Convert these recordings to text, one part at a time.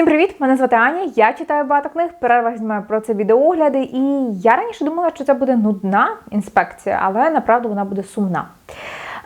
Всім привіт! Мене звати Аня. Я читаю багато книг, перервах знімаю про це відеогляди, і я раніше думала, що це буде нудна інспекція, але направду вона буде сумна.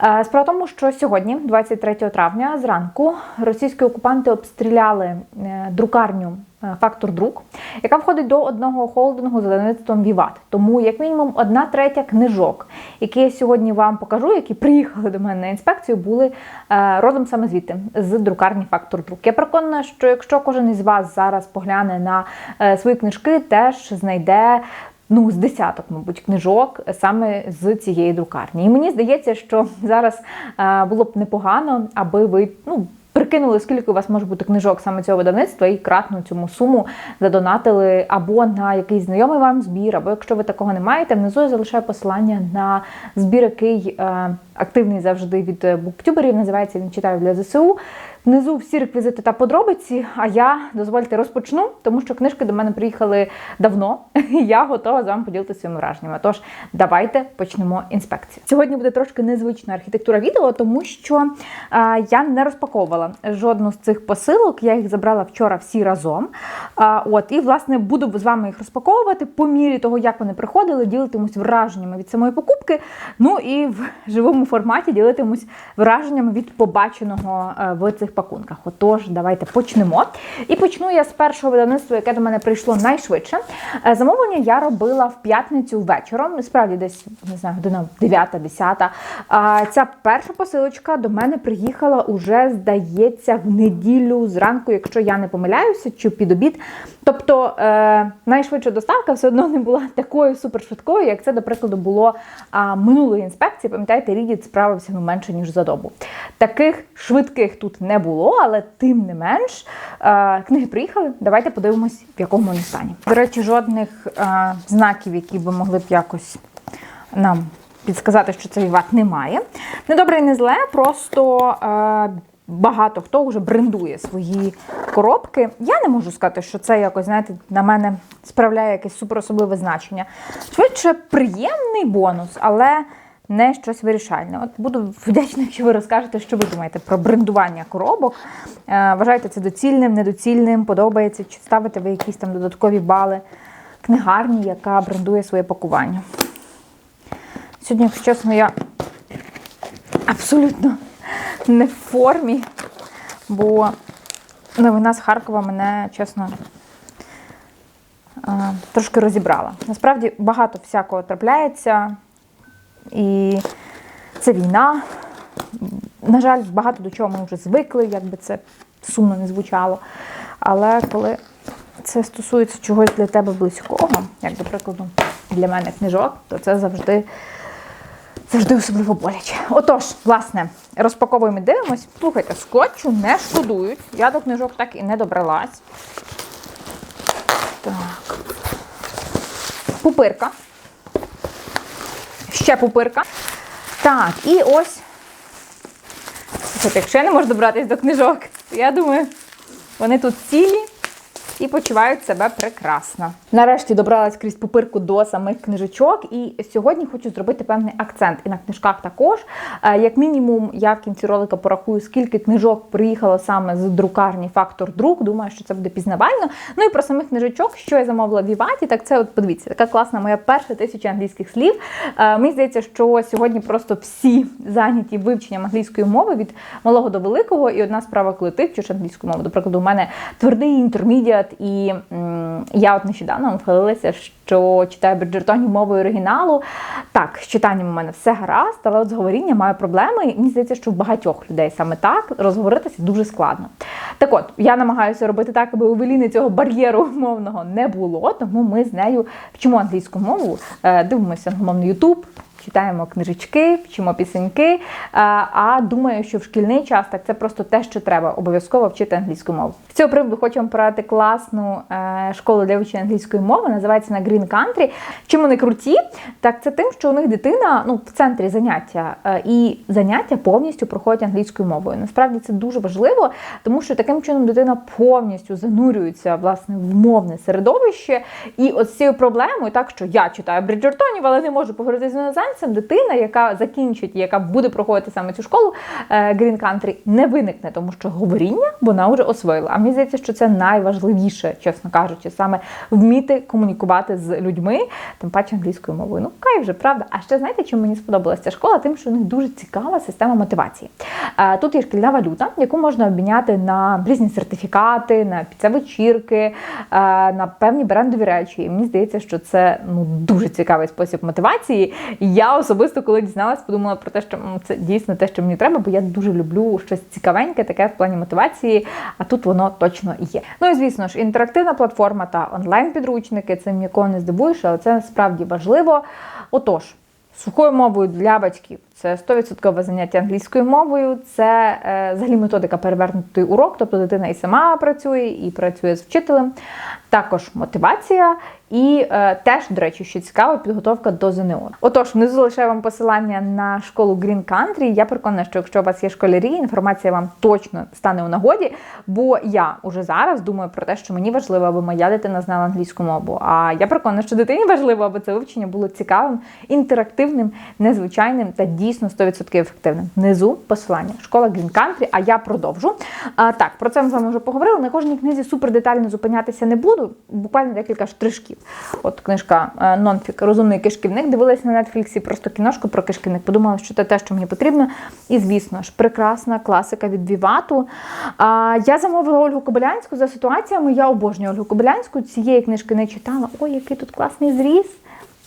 Е, Справа в тому, що сьогодні, 23 травня, зранку, російські окупанти обстріляли е, друкарню Фактор Друк, яка входить до одного холдингу за видавництвом Віват. Тому, як мінімум, одна третя книжок, які я сьогодні вам покажу, які приїхали до мене на інспекцію, були е, родом саме звідти з друкарні Фактор Друк. Я переконана, що якщо кожен із вас зараз погляне на е, свої книжки, теж знайде. Ну, з десяток, мабуть, книжок саме з цієї друкарні. І мені здається, що зараз е, було б непогано, аби ви ну. Прикинули, скільки у вас може бути книжок саме цього видавництва, і кратну цьому суму задонатили або на якийсь знайомий вам збір, або якщо ви такого не маєте, внизу я залишаю посилання на збір, який е, активний завжди від буктюберів. Називається він читаю для ЗСУ. Внизу всі реквізити та подробиці. А я дозвольте розпочну, тому що книжки до мене приїхали давно. і Я готова з вами поділитися своїми враженнями. Тож давайте почнемо інспекцію. Сьогодні буде трошки незвична архітектура відео, тому що е, я не розпаковувала жодну з цих посилок. Я їх забрала вчора всі разом. Е, от і власне буду з вами їх розпаковувати по мірі того, як вони приходили, ділитимусь враженнями від самої покупки. Ну і в живому форматі ділитимусь враженнями від побаченого е, в цих пакунках. Отож, давайте почнемо. І почну я з першого видавництва, яке до мене прийшло найшвидше. Е, Замовлення я робила в п'ятницю вечором, справді десь не знаю, година 9-10. А Ця перша посилочка до мене приїхала уже, здається, в неділю зранку, якщо я не помиляюся, чи під обід. Тобто е, найшвидша доставка все одно не була такою супершвидкою, як це, до прикладу, було минулої інспекції. Пам'ятаєте, Рідіт справився ну, менше, ніж за добу. Таких швидких тут не було, але тим не менш е, книги приїхали. Давайте подивимось, в якому вони стані. До речі, жодних е, знаків, які би могли б якось нам підсказати, що це віват немає. Не добре і не зле, просто. Е, Багато хто вже брендує свої коробки. Я не можу сказати, що це якось, знаєте, на мене справляє якесь суперособливе значення. Швидше приємний бонус, але не щось вирішальне. От буду вдячна, якщо ви розкажете, що ви думаєте про брендування коробок. Е, Вважаєте це доцільним, недоцільним, подобається, чи ставите ви якісь там додаткові бали книгарні, яка брендує своє пакування. Сьогодні, якщо чесно, я абсолютно не в формі, бо новина з Харкова мене, чесно, е, трошки розібрала. Насправді багато всякого трапляється, і це війна. На жаль, багато до чого ми вже звикли, як би це сумно не звучало. Але коли це стосується чогось для тебе близького, як, до прикладу, для мене книжок, то це завжди завжди особливо боляче. Отож, власне, розпаковуємо і дивимось. Слухайте, скотчу не шкодують. Я до книжок так і не добралась. Так. Пупирка. Ще пупирка. Так, і ось. Якщо я не можу добратися до книжок, я думаю, вони тут цілі і почувають себе прекрасно. Нарешті добралась крізь пупирку до самих книжечок, і сьогодні хочу зробити певний акцент і на книжках також. Е, Як мінімум, я в кінці ролика порахую, скільки книжок приїхало саме з друкарні Фактор Друк. Думаю, що це буде пізнавально. Ну і про самих книжечок, що я замовила в Віваті, так це от подивіться, така класна моя перша тисяча англійських слів. Е, Мені здається, що сьогодні просто всі зайняті вивченням англійської мови від малого до великого. І одна справа, коли ти вчиш англійську мову. До прикладу, у мене твердий інтермідіат, і я от нещодавно вхилилася, що читаю Бриджертонів мовою оригіналу. Так, з читанням у мене все гаразд, але от з говорінням маю проблеми. І мені здається, що в багатьох людей саме так розговоритися дуже складно. Так от, я намагаюся робити так, аби у Веліни цього бар'єру мовного не було, тому ми з нею вчимо англійську мову, е, дивимося англомовний Ютуб. Читаємо книжечки, вчимо пісеньки. А, а думаю, що в шкільний час так це просто те, що треба обов'язково вчити англійську мову. З цього приводу хочу вам порадити класну е, школу для вивчення англійської мови. Називається на Green Country. Чим вони круті? Так це тим, що у них дитина ну в центрі заняття, е, і заняття повністю проходять англійською мовою. Насправді це дуже важливо, тому що таким чином дитина повністю занурюється власне в мовне середовище. І от з цією проблемою, так що я читаю Бриджертонів, але не можу поговорити з іноземцем, шансам дитина, яка закінчить, яка буде проходити саме цю школу е, Green Country, не виникне, тому що говоріння вона вже освоїла. А мені здається, що це найважливіше, чесно кажучи, саме вміти комунікувати з людьми, тим паче англійською мовою. Ну, кай вже правда. А ще знаєте, чим мені сподобалася школа? Тим, що у них дуже цікава система мотивації. Е, Тут є шкільна валюта, яку можна обміняти на різні сертифікати, на піцевечірки, е, на певні брендові речі. І мені здається, що це ну дуже цікавий спосіб мотивації. Я особисто, коли дізналась, подумала про те, що це дійсно те, що мені треба, бо я дуже люблю щось цікавеньке, таке в плані мотивації. А тут воно точно є. Ну і звісно ж, інтерактивна платформа та онлайн-підручники. Цим нікого не здивуєш, але це справді важливо. Отож. Сухою мовою для батьків це 100% заняття англійською мовою, це е, взагалі методика перевернутий урок, тобто дитина і сама працює, і працює з вчителем. Також мотивація і е, теж, до речі, що цікаво, підготовка до ЗНО. Отож, внизу залишаю вам посилання на школу Green Country. Я переконана, що якщо у вас є школярі, інформація вам точно стане у нагоді, бо я уже зараз думаю про те, що мені важливо, аби моя дитина знала англійську мову. А я переконана, що дитині важливо, аби це вивчення було цікавим, інтерактивним, незвичайним та дійсно 100% ефективним. Внизу посилання школа Green Country, а я продовжу. А, так, про це ми з вами вже поговорили. На кожній книзі супер детально зупинятися не буду. Буквально декілька штришків. От книжка е, Нонфік Розумний кишківник. Дивилась на Нетфліксі просто кіношку про кишківник. Подумала, що це те, що мені потрібно. І звісно ж, прекрасна класика від Вівату. А, я замовила Ольгу Кобилянську за ситуаціями. Я обожнюю Ольгу Кобилянську. Цієї книжки не читала. Ой, який тут класний зріз.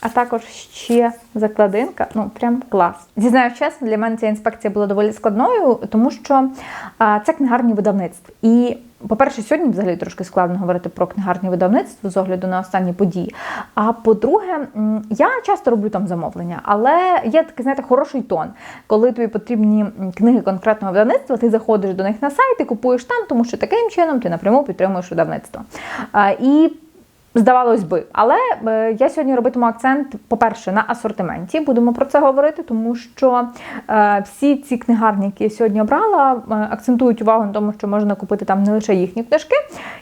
А також ще закладинка, ну прям клас. Зізнаюсь чесно, для мене ця інспекція була доволі складною, тому що а, це книгарні видавництв. І, по-перше, сьогодні взагалі трошки складно говорити про книгарні видавництво з огляду на останні події. А по-друге, я часто роблю там замовлення, але є такий, знаєте, хороший тон. Коли тобі потрібні книги конкретного видавництва, ти заходиш до них на сайт і купуєш там, тому що таким чином ти напряму підтримуєш видавництво. А, і Здавалось би, але е, я сьогодні робитиму акцент, по-перше, на асортименті. Будемо про це говорити, тому що е, всі ці книгарні, які я сьогодні обрала, е, акцентують увагу на тому, що можна купити там не лише їхні книжки.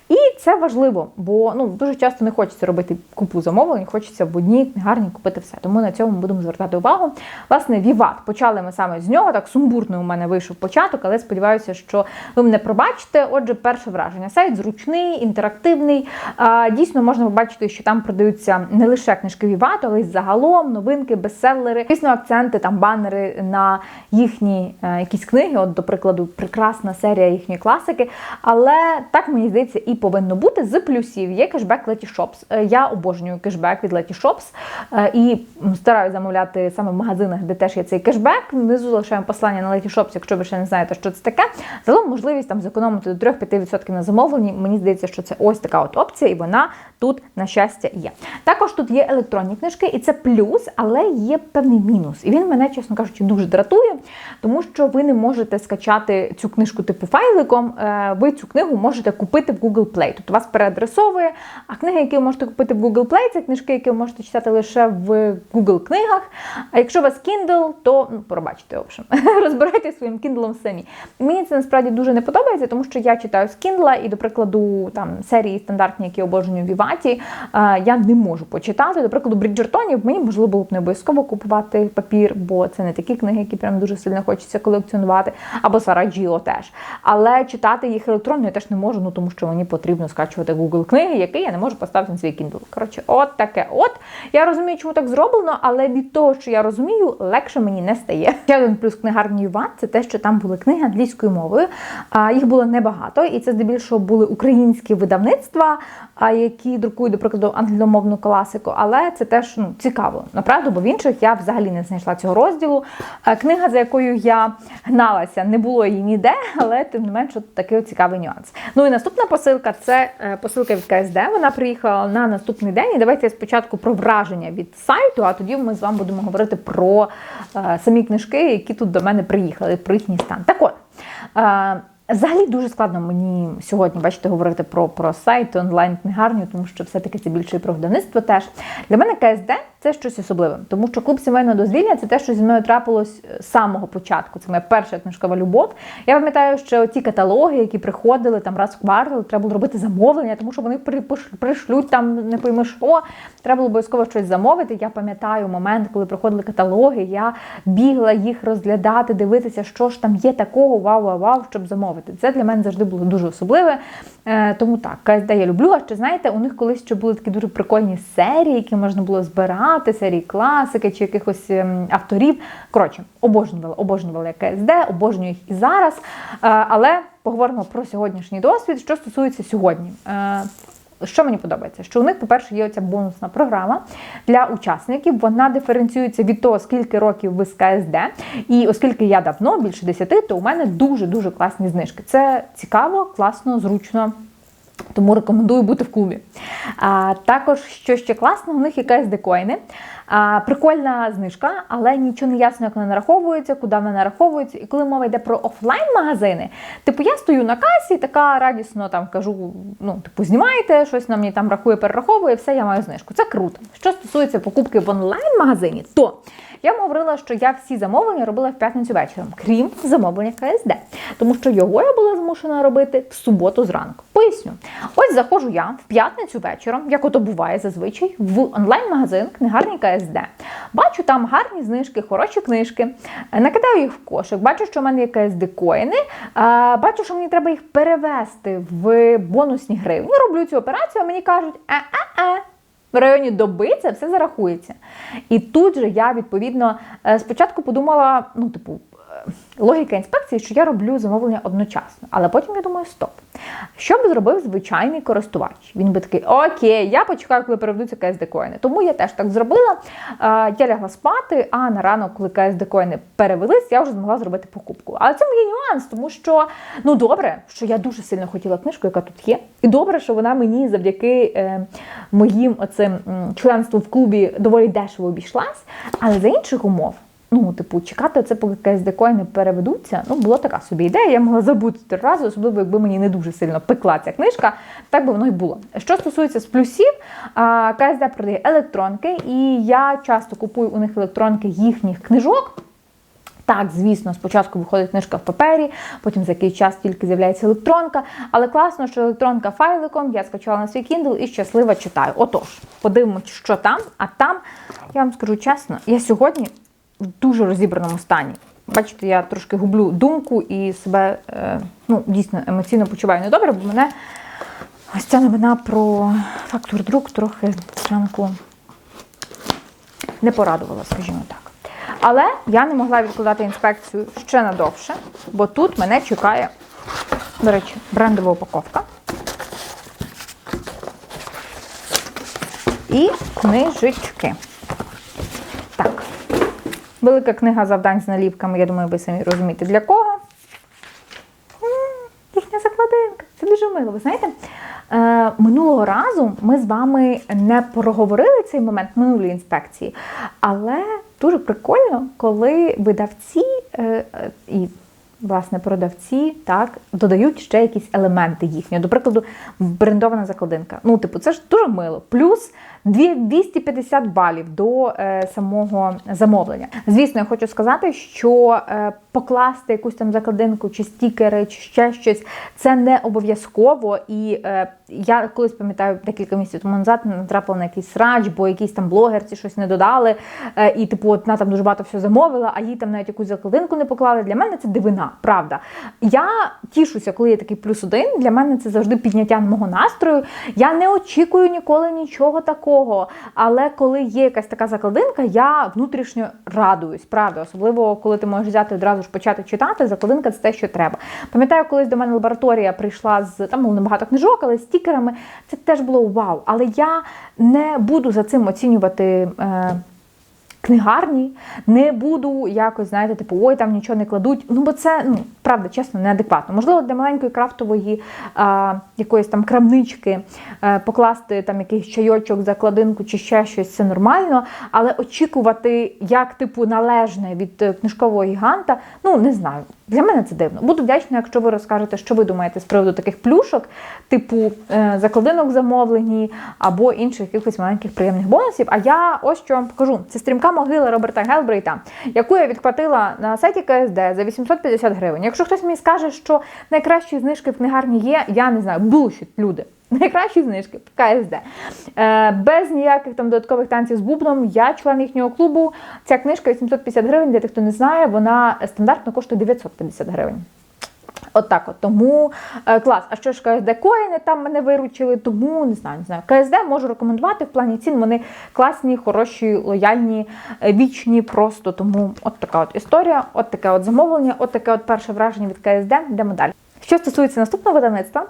І це важливо, бо ну дуже часто не хочеться робити купу замовлень, хочеться в одній книгарні купити все. Тому на цьому будемо звертати увагу. Власне, Віват почали ми саме з нього. Так сумбурно у мене вийшов початок, але сподіваюся, що ви мене пробачите. Отже, перше враження. Сайт зручний, інтерактивний. Дійсно, можна побачити, що там продаються не лише книжки Вівату, але й загалом новинки, бестселери, звісно, акценти, там банери на їхні е, якісь книги. От, до прикладу, прекрасна серія їхньої класики. Але так мені здається, і повинно бути з плюсів. Є кешбек Letty Shops. Е, Я обожнюю кешбек від Letty Shops е, і стараюся замовляти саме в магазинах, де теж є цей кешбек. Внизу залишаємо посилання на Letty Shops, якщо ви ще не знаєте, що це таке. Загалом можливість там зекономити до 3-5% на замовленні. Мені здається, що це ось така от опція, і вона тут, на щастя, є. Також тут є електронні книжки, і це плюс, але є певний мінус. І він мене, чесно кажучи, дуже дратує, тому що ви не можете скачати цю книжку типу файликом. Е, Ви цю книгу можете купити в Google Play. Тобто вас переадресовує. А книги, які ви можете купити в Google Play, це книжки, які ви можете читати лише в Google книгах. А якщо у вас Kindle, то ну, пробачте, в общем, розбирайте своїм Kindle самі. Мені це насправді дуже не подобається, тому що я читаю з Kindle, і, до прикладу, там серії стандартні, які обожнюю в Віваті, е, я не можу почитати. До прикладу, Бріджертонів мені можливо було б не обов'язково купувати папір, бо це не такі книги, які прям дуже сильно хочеться колекціонувати, або Сараджіо теж. Але читати їх електронно я теж не можу, ну тому що мені потрібно скачувати Google книги, які я не можу поставити на свій Kindle. Коротше, от таке. От я розумію, чому так зроблено, але від того, що я розумію, легше мені не стає. Ще один плюс книгарні Юват це те, що там були книги англійською мовою. Їх було небагато, і це здебільшого були українські видавництва, а які друкують, до прикладу, англомовну класику. Але це теж ну цікаво. Направду, бо в інших я взагалі не знайшла цього розділу. Книга, за якою я гналася, не було її ніде, але тим не менш такий цікавий нюанс. Ну і наступна посилка це е, посилка від КСД. Вона приїхала на наступний день. І давайте я спочатку про враження від сайту, а тоді ми з вами будемо говорити про е, самі книжки, які тут до мене приїхали, про їхній стан. Так от. Е, Взагалі дуже складно мені сьогодні, бачите, говорити про, про сайт, онлайн книгарню, тому що все-таки це більше і про видавництво теж. Для мене КСД це щось особливе, тому що клуб сімейного дозвілля це те, що зі мною трапилось з самого початку. Це моя перша книжкова любов. Я пам'ятаю, що ті каталоги, які приходили там раз в квартал, треба було робити замовлення, тому що вони при- пришлють там не пойми що. Треба було обов'язково щось замовити. Я пам'ятаю момент, коли приходили каталоги, я бігла їх розглядати, дивитися, що ж там є такого, вау, вау, вау, щоб замовити. Це для мене завжди було дуже особливе. Е, тому так, КСД я люблю. А ще знаєте, у них колись ще були такі дуже прикольні серії, які можна було збирати, серії класики чи якихось ем, авторів. Коротше, обожнювала, обожнювала я КСД, обожнюю їх і зараз. Е, але поговоримо про сьогоднішній досвід, що стосується сьогодні. Що мені подобається? Що у них, по-перше, є оця бонусна програма для учасників. Вона диференціюється від того, скільки років ви з КСД. І оскільки я давно, більше 10, то у мене дуже-дуже класні знижки. Це цікаво, класно, зручно. Тому рекомендую бути в клубі. А, також, що ще класно, у них є КСД коїни. А, прикольна знижка, але нічого не ясно, як вона нараховується, куди вона нараховується. І коли мова йде про офлайн-магазини, типу я стою на касі, така радісно там кажу: ну, типу, знімайте, щось на мені там рахує, перераховує, все, я маю знижку. Це круто. Що стосується покупки в онлайн-магазині, то я вам говорила, що я всі замовлення робила в п'ятницю вечором, крім замовлення КСД, тому що його я була змушена робити в суботу зранку. Поясню, ось заходжу я в п'ятницю вечором, як ото буває зазвичай, в онлайн-магазин книгарні КСД. Бачу там гарні знижки, хороші книжки. Е, Накидаю їх в кошик. Бачу, що в мене є КСД коїни. Бачу, що мені треба їх перевести в бонусні гривні. Роблю цю операцію, а мені кажуть, е-е-е. В районі доби це все зарахується. І тут же я відповідно е, спочатку подумала: ну, типу, логіка інспекції, що я роблю замовлення одночасно. Але потім я думаю, стоп. Що би зробив звичайний користувач? Він би такий, окей, я почекаю, коли переведуться КСД коїни. Тому я теж так зробила. Я лягла спати, а на ранок, коли КСД коїни перевелись, я вже змогла зробити покупку. Але це є нюанс, тому що ну добре, що я дуже сильно хотіла книжку, яка тут є. І добре, що вона мені завдяки е, моїм оцим членству в клубі доволі дешево обійшлась. Але за інших умов. Ну, типу, чекати це, поки КСД коїни переведуться, ну, була така собі ідея. Я могла забути три рази, особливо якби мені не дуже сильно пекла ця книжка, так би воно й було. Що стосується з плюсів, КСД продає електронки, і я часто купую у них електронки їхніх книжок. Так, звісно, спочатку виходить книжка в папері, потім за якийсь час тільки з'являється електронка. Але класно, що електронка файликом я скачала на свій Kindle і щасливо читаю. Отож, подивимося, що там. А там, я вам скажу чесно, я сьогодні в дуже розібраному стані. Бачите, я трошки гублю думку і себе е, ну, дійсно емоційно почуваю недобре, бо мене ось ця новина про фактор друк трохи зранку не порадувала, скажімо так. Але я не могла відкладати інспекцію ще надовше, бо тут мене чекає, до речі, брендова упаковка. І книжечки. Велика книга завдань з наліпками, я думаю, ви самі розумієте для кого. Їхня закладинка. Це дуже мило. Ви знаєте, е, минулого разу ми з вами не проговорили цей момент минулої інспекції, але дуже прикольно, коли видавці е, е, і. Власне, продавці так додають ще якісь елементи їхнього. До прикладу, брендована закладинка. Ну, типу, це ж дуже мило. Плюс дві- 250 балів до е, самого замовлення. Звісно, я хочу сказати, що е, покласти якусь там закладинку чи стікери, чи ще щось, це не обов'язково. І е, я колись пам'ятаю декілька місяців тому назад натрапила на якийсь срач, бо якісь там блогерці щось не додали. Е, і типу, от вона там дуже багато всього замовила, а їй там навіть якусь закладинку не поклали. Для мене це дивина, правда. Я тішуся, коли є такий плюс один. Для мене це завжди підняття мого настрою. Я не очікую ніколи нічого такого. Але коли є якась така закладинка, я внутрішньо радуюсь, правда. Особливо, коли ти можеш взяти одразу ж почати читати, закладинка це те, що треба. Пам'ятаю, колись до мене лабораторія прийшла з там було небагато книжок, але з стікерами. Це теж було вау. Але я не буду за цим оцінювати. Е, Книгарні, не буду якось, знаєте, типу, ой, там нічого не кладуть. Ну, бо це, ну, правда, чесно, неадекватно. Можливо, для маленької крафтової а, якоїсь там крамнички е, покласти там якийсь чайочок, закладинку чи ще щось це нормально, але очікувати як типу належне від е, книжкового гіганта, ну не знаю. Для мене це дивно. Буду вдячна, якщо ви розкажете, що ви думаєте з приводу таких плюшок, типу е, закладинок замовлені або інших якихось маленьких приємних бонусів. А я ось що вам покажу. Це стрімка могила Роберта Гелбрейта, яку я відплатила на сайті КСД за 850 гривень. Якщо хтось мені скаже, що найкращі знижки в книгарні є, я не знаю, булщит, люди. Найкращі знижки КСД. Е, без ніяких там додаткових танців з бубном. Я член їхнього клубу. Ця книжка 850 гривень. Для тих, хто не знає, вона стандартно коштує 950 гривень. От так от. Тому е, клас. А що ж КСД коїни там мене виручили, тому не знаю, не знаю. КСД можу рекомендувати в плані цін. Вони класні, хороші, лояльні, е, вічні просто. Тому от така от історія, от таке от замовлення, от таке от перше враження від КСД. Йдемо далі. Що стосується наступного видавництва,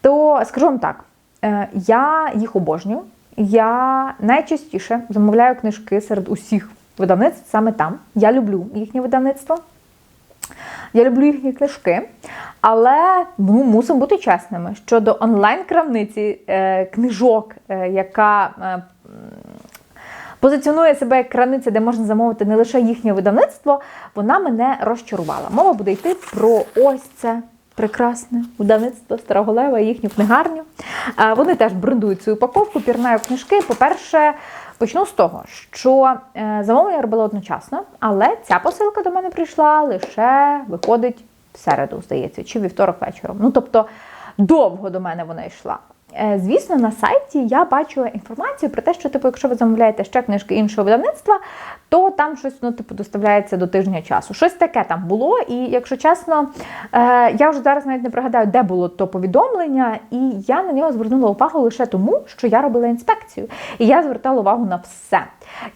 то скажу вам так: е, я їх обожнюю. Я найчастіше замовляю книжки серед усіх видавництв саме там. Я люблю їхнє видавництво. Я люблю їхні книжки, але ну, мусимо бути чесними щодо онлайн-крамниці е, книжок, е, яка е, позиціонує себе як крамниця, де можна замовити не лише їхнє видавництво, вона мене розчарувала. Мова буде йти про ось це. Прекрасне видавництво Староголева і їхню книгарню. Е, Вони теж брендують цю упаковку, пірнаю книжки. По-перше, почну з того, що е, замовлення я робила одночасно, але ця посилка до мене прийшла лише виходить в середу, здається, чи вівторок вечором. Ну тобто довго до мене вона йшла. Е, Звісно, на сайті я бачила інформацію про те, що типу, якщо ви замовляєте ще книжки іншого видавництва, то там щось ну, типу, доставляється до тижня часу. Щось таке там було. І якщо чесно, е, я вже зараз навіть не пригадаю, де було то повідомлення, і я на нього звернула увагу лише тому, що я робила інспекцію. І я звертала увагу на все.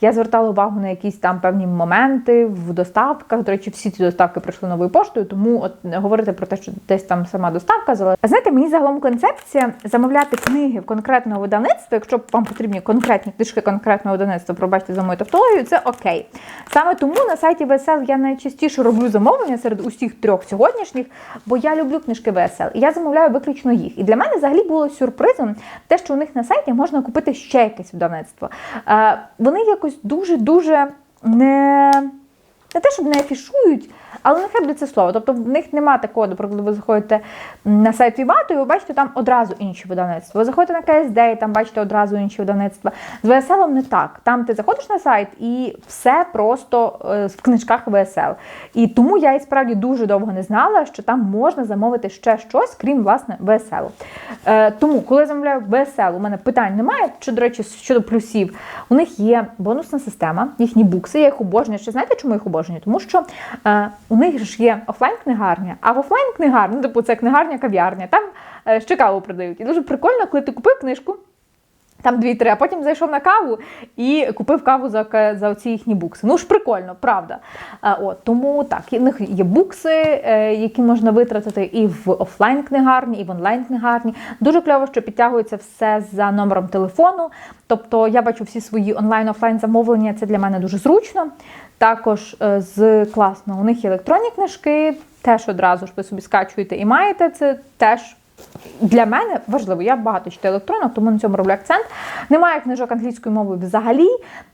Я звертала увагу на якісь там певні моменти в доставках. До речі, всі ці доставки прийшли новою поштою, тому от говорити про те, що десь там сама доставка залежить. А знаєте, мені загалом концепція замовляти книги в конкретного видавництва, якщо вам потрібні конкретні книжки конкретного видавництва, пробачте за мою тавтологію, це окей. Саме тому на сайті VSL я найчастіше роблю замовлення серед усіх трьох сьогоднішніх, бо я люблю книжки VSL. І я замовляю виключно їх. І для мене взагалі було сюрпризом те, що у них на сайті можна купити ще якесь видавництво. Е, Вони якось дуже-дуже не. Не те, щоб не афішують, але нехай буде це слово. Тобто в них немає такого, наприклад, ви заходите на сайт Вівату і ви бачите там одразу інші видавництва. Ви заходите на КСД і там бачите одразу інші видавництва. З VSL не так. Там ти заходиш на сайт і все просто е, в книжках VSL. І тому я і справді дуже довго не знала, що там можна замовити ще щось, крім власне VSL. Е, тому, коли я замовляю VSL, у мене питань немає. Чи, до речі, щодо плюсів, у них є бонусна система, їхні букси, я їх обожнюю. Ще знаєте, чому їх обожнюю? Тому що е, у них ж є офлайн-книгарня, а в офлайн-книгарні, ну, типу, це книгарня-кав'ярня, там е, ще каву продають. І дуже прикольно, коли ти купив книжку. Там дві-три, а потім зайшов на каву і купив каву за, за оці їхні букси. Ну ж прикольно, правда. А, от, тому так, в них є букси, е, які можна витратити і в офлайн книгарні, і в онлайн книгарні. Дуже кльово, що підтягується все за номером телефону. Тобто я бачу всі свої онлайн-офлайн замовлення. Це для мене дуже зручно. Також е, з класно, у них є електронні книжки, теж одразу ж ви собі скачуєте і маєте це теж. Для мене важливо, я багато читаю електронок, тому на цьому роблю акцент. Немає книжок англійською мовою взагалі.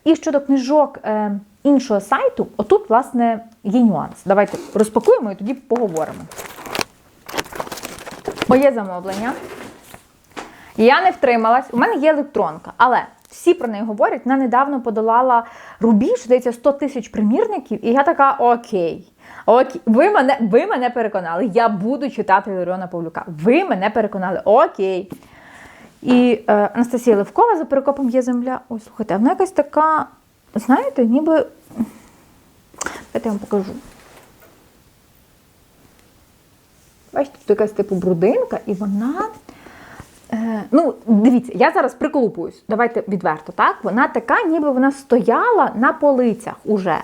І щодо книжок е, іншого сайту, отут, власне, є нюанс. Давайте розпакуємо і тоді поговоримо. Моє замовлення. Я не втрималась. У мене є електронка, але всі про неї говорять. Вона недавно подолала рубіж, здається, 100 тисяч примірників, і я така окей. Окей, ви мене, ви мене переконали. Я буду читати Іларіона Павлюка. Ви мене переконали. Окей. І е, Анастасія Левкова за перекопом є земля. Ой, слухайте, вона якась така, знаєте, ніби. Давайте я вам покажу. Бачите, тут якась типу брудинка, і вона. Е, ну, дивіться, я зараз приколупуюсь. Давайте відверто, так? Вона така, ніби вона стояла на полицях уже.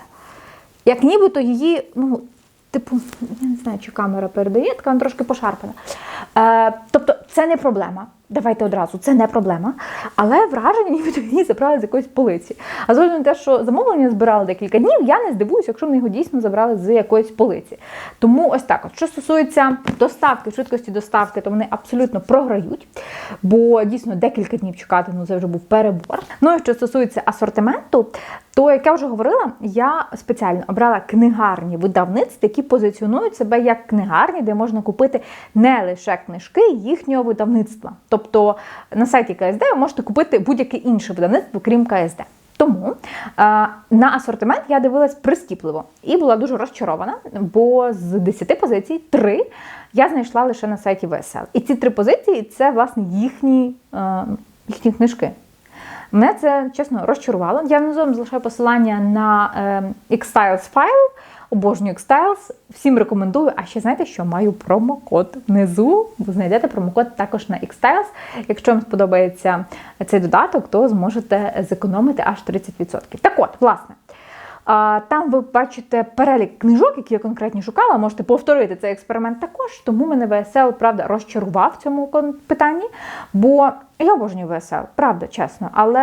Як нібито її, ну, типу, я не знаю, чи камера передає, така вона трошки пошарпана. Е, тобто, це не проблема. Давайте одразу, це не проблема. Але враження нібито її забрали з якоїсь полиці. А з на те, що замовлення збирали декілька днів, я не здивуюся, якщо вони його дійсно забрали з якоїсь полиці. Тому ось так: що стосується доставки, швидкості доставки, то вони абсолютно програють, бо дійсно декілька днів чекати, ну це вже був перебор. Ну і що стосується асортименту, то як я вже говорила, я спеціально обрала книгарні видавництв, які позиціонують себе як книгарні, де можна купити не лише книжки їхнього видавництва. Тобто на сайті КСД ви можете купити будь-яке інше видавництво, крім КСД. Тому е, на асортимент я дивилась прискіпливо і була дуже розчарована, бо з 10 позицій 3 я знайшла лише на сайті VSL. І ці три позиції це власне їхні, е, їхні книжки. Мене це чесно розчарувало. Я внизу залишаю посилання на е, Xstyles файл. Обожнюю Xstyles, всім рекомендую. А ще знаєте, що маю промокод внизу. Ви знайдете промокод також на Xstyles. Якщо вам сподобається цей додаток, то зможете зекономити аж 30%. Так от, власне. Там ви бачите перелік книжок, які я конкретні шукала. Можете повторити цей експеримент також. Тому мене ВСЛ, правда, розчарував в цьому питанні. Бо я обожнюю ВСЛ, правда, чесно. Але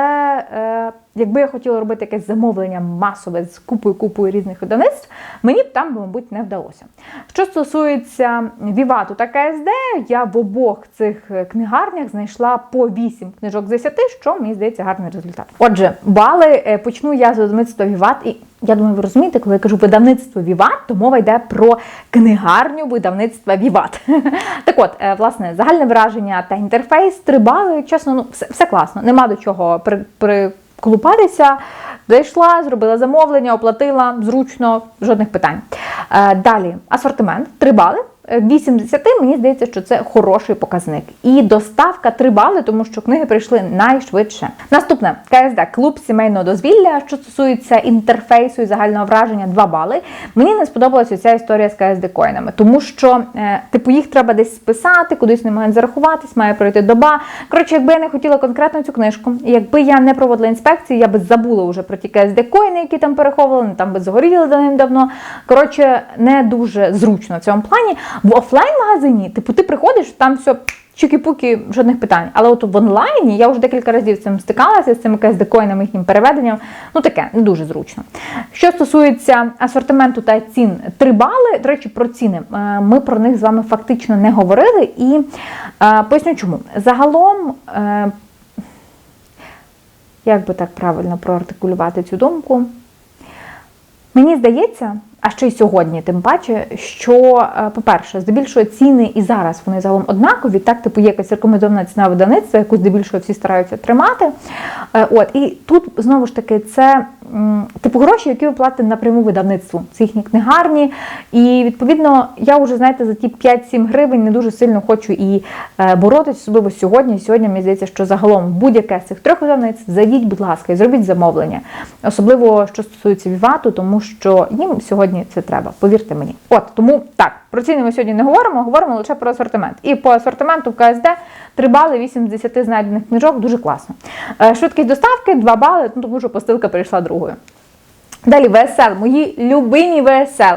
е, якби я хотіла робити якесь замовлення масове з купою купою різних видавництв, мені б там, мабуть, не вдалося. Що стосується Вівату та КСД, я в обох цих книгарнях знайшла по 8 книжок з 10, що мені здається гарний результат. Отже, бали е, почну я з видавництва Віват. І я думаю, ви розумієте, коли я кажу видавництво Віват, то мова йде про книгарню видавництва Віват. Так от, е, власне, загальне враження та інтерфейс, стрибали, чесно, ну все, все класно. Нема до чого при, приколупатися. Зайшла, зробила замовлення, оплатила, зручно, жодних питань. Е, Далі, асортимент, три бали. Е, 80, мені здається, що це хороший показник. І доставка 3 бали, тому що книги прийшли найшвидше. Наступне КСД клуб сімейного дозвілля. Що стосується інтерфейсу і загального враження, 2 бали. Мені не сподобалася ця історія з КСД коїнами, тому що, е, типу, їх треба десь списати, кудись не мають зарахуватись, має пройти доба. Коротше, якби я не хотіла конкретно цю книжку, якби я не проводила інспекції, я би забула вже про ті КСД коїни, які там переховували, там би згоріли давним-давно. Коротше, не дуже зручно в цьому плані. В офлайн-магазині, типу, ти приходиш, там все чуки-пуки, жодних питань. Але от в онлайні я вже декілька разів з цим стикалася, з цими КСД-коїнами, їхнім переведенням. Ну таке, не дуже зручно. Що стосується асортименту та цін 3 бали, до речі, про ціни. Е, Ми про них з вами фактично не говорили. І е, поясню чому. Загалом. е, Як би так правильно проартикулювати цю думку? Мені здається, а ще й сьогодні, тим паче, що, е, по-перше, здебільшого ціни і зараз вони загалом однакові. Так, типу, є якась рекомендована ціна видавництва, яку здебільшого всі стараються тримати. Е, От, і тут знову ж таки це типу гроші, які ви платите напряму видавництву. Це їхні книгарні. І відповідно, я вже знаєте, за ті 5-7 гривень не дуже сильно хочу і е, боротися, особливо сьогодні. Сьогодні мені здається, що загалом будь-яке з цих трьох видавництв зайдіть, будь ласка, і зробіть замовлення. Особливо що стосується Вівату, тому що їм сьогодні це треба. Повірте мені. От тому так, про ціни ми сьогодні не говоримо, говоримо лише про асортимент. І по асортименту в КСД 3 бали 8 з 10 знайдених книжок, дуже класно. Е, Швидкість доставки 2 бали, ну тому що постилка прийшла другою. Далі ВСЛ, мої любимі ВСЛ.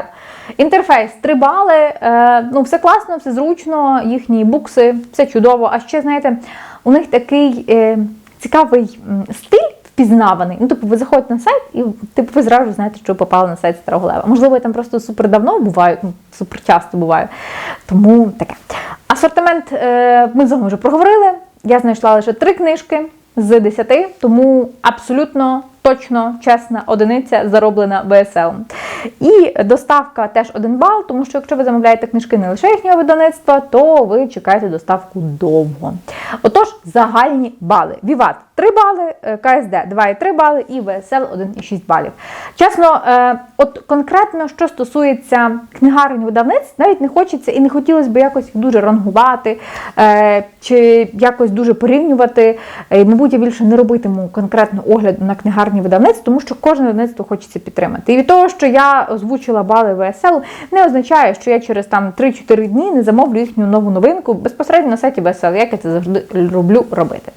Інтерфейс 3 бали. Е, ну, все класно, все зручно, їхні букси, все чудово. А ще, знаєте, у них такий е, цікавий стиль впізнаваний. Ну, типу, ви заходите на сайт, і типу, ви зразу знаєте, що ви попали на сайт Старого Лева. Можливо, я там просто супер давно буваю, ну, супер часто буваю. Тому таке. Асортимент е, ми з вами вже проговорили. Я знайшла лише три книжки з 10, тому абсолютно точно чесна одиниця зароблена ВСЛ. І доставка теж один бал, тому що якщо ви замовляєте книжки не лише їхнього видавництва, то ви чекаєте доставку довго. Отож, загальні бали. Віват 3 бали, е, КСД 2,3 бали і ВСЛ 1,6 балів. Чесно, е, от конкретно, що стосується книгарень видавництв, навіть не хочеться і не хотілося б якось їх дуже рангувати е, чи якось дуже порівнювати. Мабуть, я більше не робитиму конкретно огляд на книгарні видавництв, тому що кожне видавництво хочеться підтримати. І від того, що я озвучила бали ВСЛ, не означає, що я через там 3-4 дні не замовлю їхню нову новинку безпосередньо на сайті ВСЛ, як я це завжди люблю робити.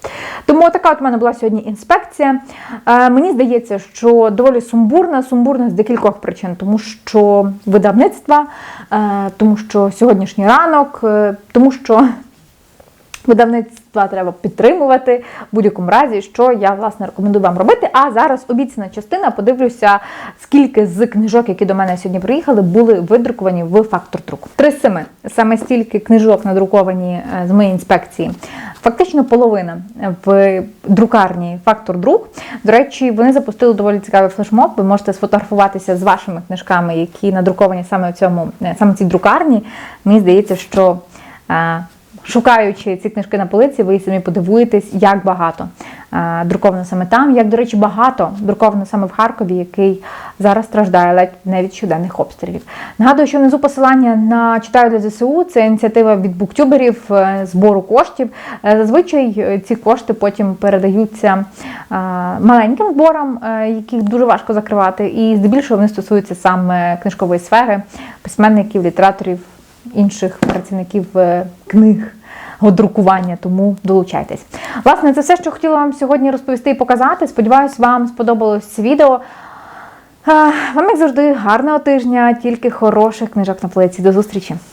Тому така от в мене була сьогодні інспекція. Е, мені здається, що доволі сумбурна, сумбурна з декількох причин, тому що видавництва, е, тому що сьогоднішній ранок, е, тому що Видавництва треба підтримувати в будь-якому разі, що я власне рекомендую вам робити. А зараз обіцяна частина. Подивлюся, скільки з книжок, які до мене сьогодні приїхали, були видруковані в фактор друку. Три семи. Саме стільки книжок надруковані е, з моєї інспекції. Фактично половина в друкарні фактор друк. До речі, вони запустили доволі цікавий флешмоб. Ви можете сфотографуватися з вашими книжками, які надруковані саме в цьому е, саме в цій друкарні. Мені здається, що. Шукаючи ці книжки на полиці, ви самі подивуєтесь, як багато е, друковано саме там, як, до речі, багато друковано саме в Харкові, який зараз страждає ледь не від щоденних обстрілів. Нагадую, що внизу посилання на читаю для ЗСУ це ініціатива від буктюберів е, збору коштів. Е, Зазвичай ці кошти потім передаються маленьким зборам, яких дуже важко закривати, і здебільшого вони стосуються саме книжкової сфери, письменників, літераторів інших працівників е, книг. Друкування, тому долучайтесь. Власне, це все, що хотіла вам сьогодні розповісти і показати. Сподіваюсь, вам сподобалось відео. Вам, як завжди, гарного тижня, тільки хороших книжок на полиці. До зустрічі!